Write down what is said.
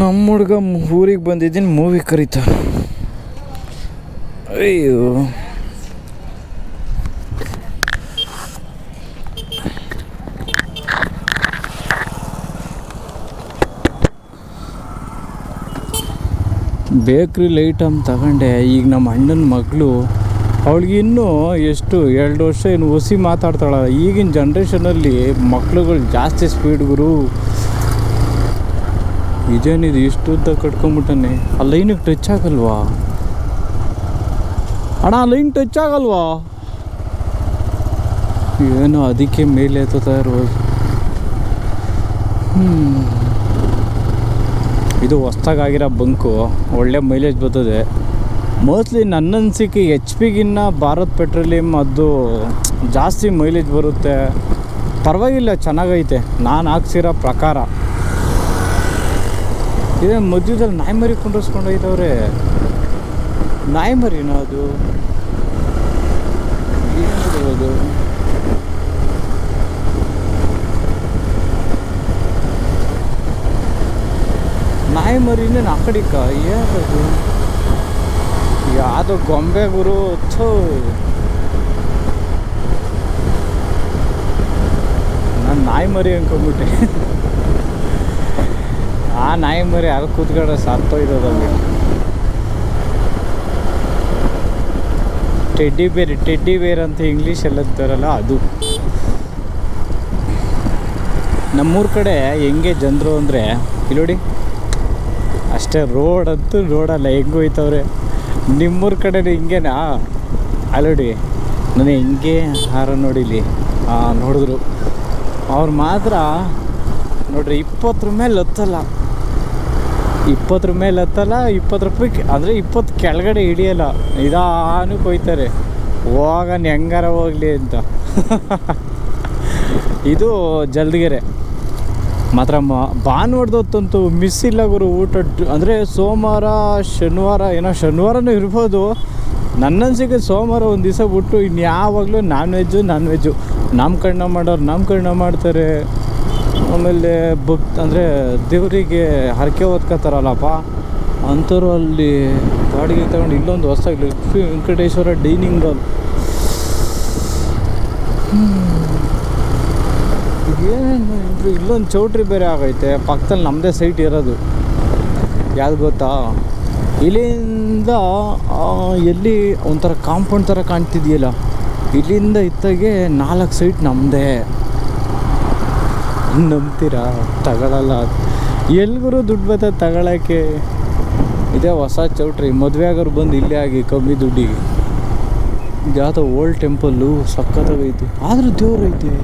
ನಮ್ಮ ಹುಡುಗ ಊರಿಗೆ ಬಂದಿದ್ದೀನಿ ಮೂವಿ ಕರೀತ. ಅಯ್ಯೋ. ಬೇಕ್ರಿ ಐಟಮ್ ತಗೊಂಡೆ, ಈಗ ನಮ್ಮ ಅಣ್ಣನ ಮಗಳು, ಅವಳಿಗೆ ಇನ್ನೂ ಎಷ್ಟು ಎರಡು ವರ್ಷ ಏನು ಹೊಸಿ ಮಾತಾಡ್ತಾಳ. ಈಗಿನ ಜನ್ರೇಷನಲ್ಲಿ ಮಕ್ಳುಗಳು ಜಾಸ್ತಿ ಸ್ಪೀಡ್ ಗುರು. ಇದೇನಿದು ಇಷ್ಟು ಉದ್ದ ಕಟ್ಕೊಂಬಿಟ್ಟಾನೆ, ಆ ಲೈನಿಗೆ ಟಚ್ ಆಗಲ್ವಾ? ಅಣ್ಣ, ಆ ಲೈನ್ ಟಚ್ ಆಗಲ್ವಾ? ಏನೋ ಅದಕ್ಕೆ ಮೇಲೆ ಎತ್ತುತ್ತಾ ಇರ್ಬೋದು. ಇದು ಹೊಸ್ದಾಗಿರೋ ಬಂಕು, ಒಳ್ಳೆ ಮೈಲೇಜ್ ಬರ್ತದೆ. ಮೋಸ್ಟ್ಲಿ ನನ್ನ ಅನಿಸಿಕೆ ಎಚ್ ಪಿಗಿನ್ನ ಭಾರತ್ ಪೆಟ್ರೋಲಿಯಂ ಅದು ಜಾಸ್ತಿ ಮೈಲೇಜ್ ಬರುತ್ತೆ. ಪರವಾಗಿಲ್ಲ, ಚೆನ್ನಾಗೈತೆ. ನಾನು ಹಾಕ್ಸಿರೋ ಪ್ರಕಾರ. ಇದೇ ಮಧ್ಯದಲ್ಲಿ ನಾಯಿ ಮರಿ ಕುಂಡ್ರಿಸ್ಕೊಂಡು ಹೋಯ್ತವ್ರೆ ನಾಯಿ ಮರಿನ ಅದು? ಏನು ಅದು ನಾಯಿ ಮರಿನೇ ಆ ಏನದು ಯಾವುದೋ ಗೊಂಬೆ ಗುರು ನಾನು ನಾಯಿ ಮರಿ ಅನ್ಕೊಂಬಿಟ್ಟೆ ನಾಯಿ ಮರಿ ಯಾರು ಕೂತ್ಕೊಂಡ್ರೆ ಸತ್ತೋಯ್ತದಲ್ಲಿ ಟೆಡ್ಡಿ ಬೇರ್ ಟೆಡ್ಡಿ ಬೇರ್ ಅಂತ ಇಂಗ್ಲೀಷ್ ಎಲ್ಲ ಅಂತಾರಲ್ಲ ಅದು. ನಮ್ಮೂರ ಕಡೆ ಹೆಂಗೆ ಜನರು ಅಂದರೆ, ಇಲ್ಲಿ ನೋಡಿ, ಅಷ್ಟೇ ರೋಡ್ ಅಂತೂ ರೋಡಲ್ಲ ಹೆಂಗೆ ಹೋಯ್ತವ್ರೆ. ನಿಮ್ಮೂರ ಕಡೆ ಹಿಂಗೇನಾ? ಅಲ್ಲೋಡಿ ನಾನು ಹೆಂಗೆ ಹಾರ ನೋಡಿಲಿ ನೋಡಿದ್ರು. ಅವ್ರು ಮಾತ್ರ ನೋಡ್ರಿ, ಇಪ್ಪತ್ತರ ಮೇಲೆ ಹತ್ತಲ್ಲ. ಇಪ್ಪತ್ತರ ಮೇಲೆ ಹತ್ತಲ್ಲ ಇಪ್ಪತ್ತು ರೂಪಾಯಿ ಅಂದರೆ ಇಪ್ಪತ್ತು ಕೆಳಗಡೆ ಹಿಡಿಯಲ್ಲ ಇದಾನು ಕೊಯ್ತಾರೆ ಹೋಗನ್ ಹೆಂಗಾರ ಹೋಗ್ಲಿ ಅಂತ. ಇದು ಜಲ್ದಿಗೆರೆ. ಮಾತ್ರ ಭಾನುವಾರದೊತ್ತಂತೂ ಮಿಸ್ ಇಲ್ಲ ಗುರು, ಊಟ ಅಂದರೆ ಸೋಮವಾರ, ಶನಿವಾರ, ಏನೋ ಶನಿವಾರನೂ ಇರ್ಬೋದು. ನನ್ನನ್ಸಿಗೆ ಸೋಮವಾರ ಒಂದು ದಿವಸ ಬಿಟ್ಟು ಇನ್ಯಾವಾಗಲೂ ನಾನ್ ವೆಜ್ಜು ನಾನ್ ವೆಜ್ಜು ನಾಮಕರಣ ಮಾಡೋರು ನಾಮಕರಣ ಮಾಡ್ತಾರೆ. ಆಮೇಲೆ ಭಕ್ತ ಅಂದರೆ ದೇವರಿಗೆ ಹರಕೆ ಓದ್ಕೋತಾರಲ್ಲಪ್ಪ ಅಂಥವ್ರು ಅಲ್ಲಿ ಬಾಡಿಗೆ ತಗೊಂಡು ಇಲ್ಲೊಂದು ಹೊಸದಾಗಿ ವೆಂಕಟೇಶ್ವರ ಡೈನಿಂಗ್ ಹಾಲ್. ಏನು ಇಲ್ಲೊಂದು ಚೌಟ್ರಿ ಬೇರೆ ಆಗೈತೆ, ಪಕ್ಕದಲ್ಲಿ ನಮ್ಮದೇ ಸೈಟ್ ಇರೋದು. ಯಾವ್ದು ಗೊತ್ತಾ? ಇಲ್ಲಿಂದ ಎಲ್ಲಿ ಒಂಥರ ಕಾಂಪೌಂಡ್ ಥರ ಕಾಣ್ತಿದೆಯಲ್ಲ, ಇಲ್ಲಿಂದ ಇತ್ತಾಗೆ ನಾಲ್ಕು ಸೈಟ್ ನಮ್ಮದೇ ನಂಬ್ತೀರಾ ತಗೊಳಲ್ಲ. ಎಲ್ಗೂ ದುಡ್ಡು ಬತ್ತ ತಗೊಳಕ್ಕೆ. ಇದೇ ಹೊಸ ಚೌಟ್ರಿ. ಮದುವೆ ಆಗೋರು ಬಂದು ಇಲ್ಲೇ ಆಗಿ ಕಮ್ಮಿ ದುಡ್ಡಿಗೆ. ಯಾವುದೋ ಓಲ್ಡ್ ಟೆಂಪಲ್ಲು ಸಕ್ಕತ್ತಾಗೈತಿ ಆದರೂ ದೇವ್ರು ಐತೆ